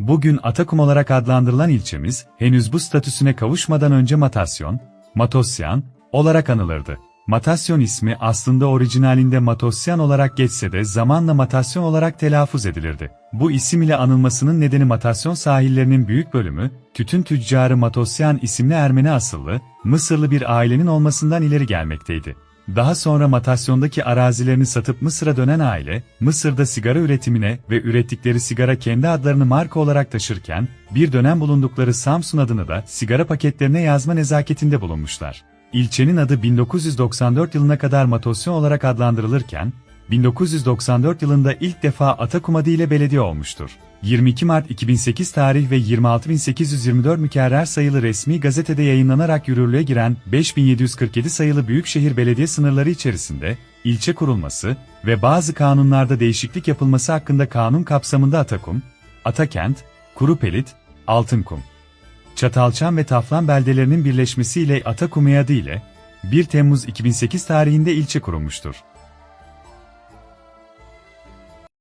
Bugün Atakum olarak adlandırılan ilçemiz, henüz bu statüsüne kavuşmadan önce Matasyon, Matosyan olarak anılırdı. Matasyon ismi aslında orijinalinde Matosyan olarak geçse de zamanla Matasyon olarak telaffuz edilirdi. Bu isim ile anılmasının nedeni Matasyon sahillerinin büyük bölümü, tütün tüccarı Matosyan isimli Ermeni asıllı, Mısırlı bir ailenin olmasından ileri gelmekteydi. Daha sonra Matasyon'daki arazilerini satıp Mısır'a dönen aile, Mısır'da sigara üretimine ve ürettikleri sigara kendi adlarını marka olarak taşırken, bir dönem bulundukları Samsun adını da sigara paketlerine yazma nezaketinde bulunmuşlar. İlçenin adı 1994 yılına kadar Matosyon olarak adlandırılırken, 1994 yılında ilk defa Atakum adı ile belediye olmuştur. 22 Mart 2008 tarih ve 26824 mükerrer sayılı resmi gazetede yayınlanarak yürürlüğe giren 5747 sayılı Büyükşehir Belediye sınırları içerisinde ilçe kurulması ve bazı kanunlarda değişiklik yapılması hakkında kanun kapsamında Atakum, Atakent, Kurupelit, Altınkum, Çatalçam ve Taflan beldelerinin birleşmesiyle Atakum adı ile 1 Temmuz 2008 tarihinde ilçe kurulmuştur.